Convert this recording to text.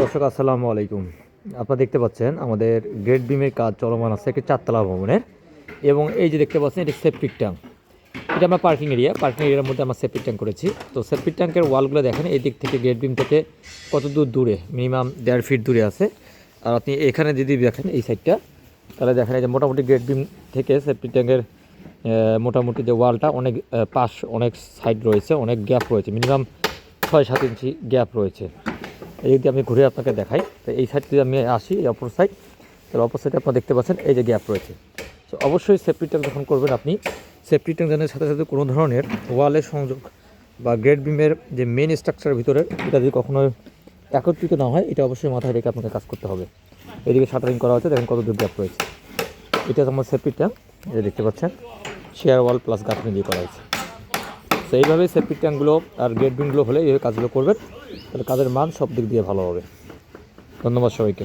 দর্শক, আসসালামু আলাইকুম। আপনারা দেখতে পাচ্ছেন, আমাদের গ্রেট বিমের কাজ চলমান আছে একটি চারতলা ভবনের। এবং এই যে দেখতে পাচ্ছেন, এটি সেপ্টিক ট্যাঙ্ক এটা আমরা পার্কিং এরিয়া পার্কিং এরিয়ার মধ্যে আমরা সেপ্টিক ট্যাঙ্ক করেছি। তো সেপ্টিক ট্যাঙ্কের ওয়ালগুলো দেখেন, এই দিক থেকে গ্রেট বিম থেকে কত দূর দূরে? মিনিমাম দেড় ফিট দূরে আছে। আর আপনি এখানে যদি দেখেন, এই সাইডটা তাহলে দেখেন এই যে মোটামুটি গ্রেট বিম থেকে সেপ্টিক ট্যাঙ্কের মোটামুটি যে ওয়ালটা অনেক পাশ, অনেক সাইড রয়েছে, অনেক গ্যাপ রয়েছে। মিনিমাম ছয় সাত ইঞ্চি গ্যাপ রয়েছে। এই যদি আমি ঘুরে আপনাকে দেখাই, তো এই সাইড যদি আমি আসি, এই অপর সাইড তাহলে অপর সাইডে আপনারা দেখতে পাচ্ছেন, এই যে গ্যাপ রয়েছে। তো অবশ্যই সেফটি ট্যাঙ্ক যখন করবেন আপনি সেফটি ট্যাঙ্ক জানার সাথে সাথে কোনো ধরনের ওয়ালের সংযোগ বা গ্রেড বিমের যে মেন স্ট্রাকচারের ভিতরে, এটা যদি কখনো একত্রিত না হয়, এটা অবশ্যই মাথায় রেখে আপনাকে কাজ করতে হবে। এদিকে শাটারিং করা হচ্ছে দেখেন কত দূর গ্যাপ রয়েছে। এটা আমার সেফটি ট্যাঙ্ক এটা দেখতে পাচ্ছেন শেয়ার ওয়াল প্লাস গাঁথনি দিয়ে করা হয়েছে। তো এইভাবে সেফটি ট্যাঙ্কগুলো আর গেট বিনগুলো হলে এইভাবে কাজগুলো করবেন। তাহলে কাজের মান সব দিক দিয়ে ভালো হবে। ধন্যবাদ সবাইকে।